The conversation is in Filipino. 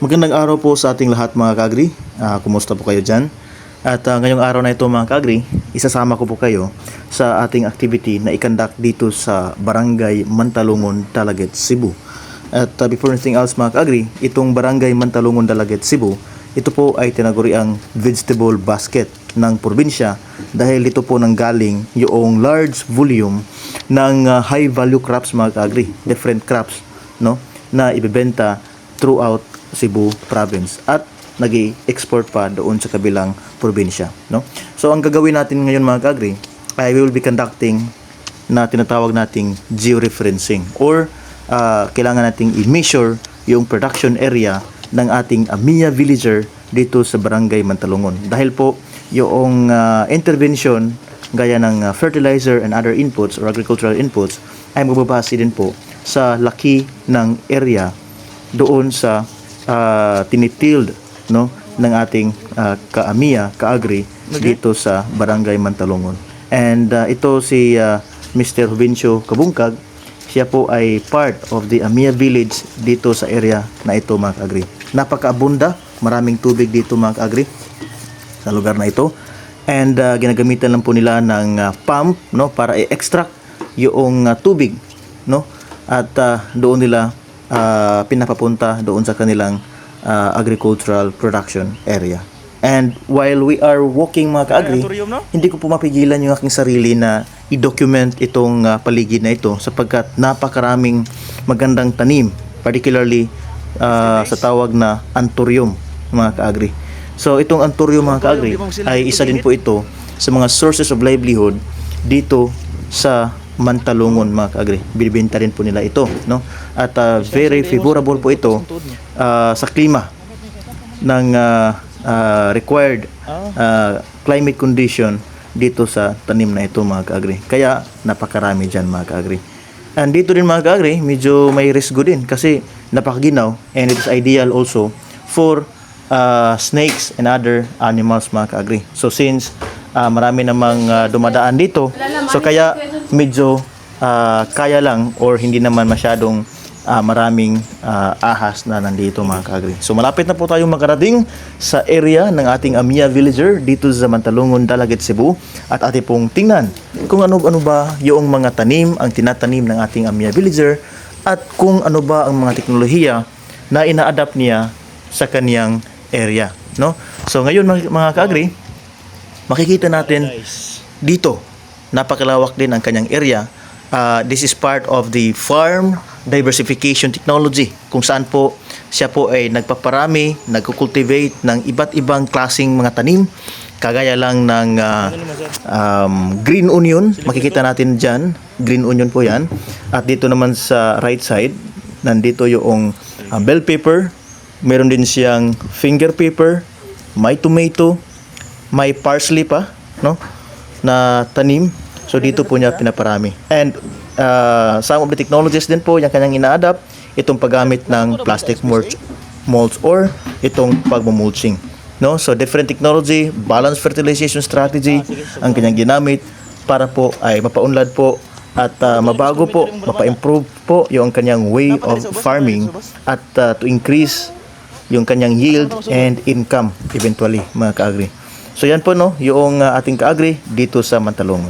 Magandang araw po sa ating lahat mga kaagri. Ah, kumusta po kayo dyan? At ah, ngayong araw na ito mga kaagri, isasama ko po kayo sa ating activity na ikandak dito sa Barangay Mantalungon, Talaget, Cebu. At ah, before anything else mga kaagri, itong Barangay Mantalungon, Talaget, Cebu, ito po ay tinaguriang vegetable basket ng probinsya dahil ito po nang galing yung large volume ng ah, high value crops mga kaagri, different crops no na ibebenta throughout Cebu province at nag export pa doon sa kabilang probinsya no? So ang gagawin natin ngayon mga kaagri ay we will be conducting na tinatawag nating georeferencing or ah, kailangan nating i-measure yung production area ng ating Amiya villager dito sa Barangay Mantalungon. Dahil po yung ah, intervention gaya ng ah, fertilizer and other inputs or agricultural inputs ay magbabase din po sa laki ng area doon sa ah, tinitild no ng ating ah, kaamiya, kaagri dito sa Barangay Mantalungon. And ah, ito si ah, Mr. Jovencio Kabungkag, siya po ay part of the Amiya Village dito sa area na ito mga kaagri. Napakaabunda, maraming tubig dito mga kaagri sa lugar na ito. And ah, ginagamitan lang po nila ng ah, pump no para i-extract yung ah, tubig no at ah, doon nila ah, pinapapunta doon sa kanilang ah, agricultural production area. And while we are walking mga kaagri, hindi ko po mapigilan yung aking sarili na i-document itong ah, paligid na ito sapagkat napakaraming magandang tanim, particularly ah, sa tawag na anthurium mga kaagri. So itong anthurium mga kaagri ay isa din po ito sa mga sources of livelihood dito sa Mantalungon mga kaagri. Binibenta rin po nila ito, no? At ah, very favorable po ito ah, sa klima ng ah, ah, required ah, climate condition dito sa tanim na ito mga kaagri. Kaya napakarami dyan mga kaagri. And dito din mga kaagri, medyo may risk din kasi napakaginaw and it is ideal also for uh, snakes and other animals mga kaagri. So since uh, marami namang uh, dumadaan dito, so kaya medyo uh, kaya lang or hindi naman masyadong uh, maraming uh, ahas na nandito mga kaagri. So malapit na po tayong makarating sa area ng ating Amiya Villager dito sa Mantalungon, Dalaget, Cebu at ating pong tingnan kung ano-ano ba yung mga tanim ang tinatanim ng ating Amiya Villager at kung ano ba ang mga teknolohiya na ina-adapt niya sa kaniyang area, no? So ngayon mga, mga kaagri, makikita natin dito napakalawak din ang kanyang area. Ah, this is part of the farm diversification technology kung saan po siya po ay nagpaparami, nagko-cultivate ng iba't ibang klasing mga tanim kagaya lang ng ah, um, green onion. Makikita natin dyan green onion po yan. At dito naman sa right side nandito yung ah, bell pepper meron din siyang finger pepper may tomato may parsley pa no na tanim so dito po niya pinaparami and uh, some of the technologies din po yung kanyang ina-adapt itong paggamit ng plastic mulch molds or itong pagmumulching no so different technology balanced fertilization strategy ang kanyang ginamit para po ay mapaunlad po at uh, mabago po mapa-improve po yung kanyang way of farming at uh, to increase yung kanyang yield and income eventually mga kaagri. So yan po no, yung uh, ating kaagri dito sa Mantalongon.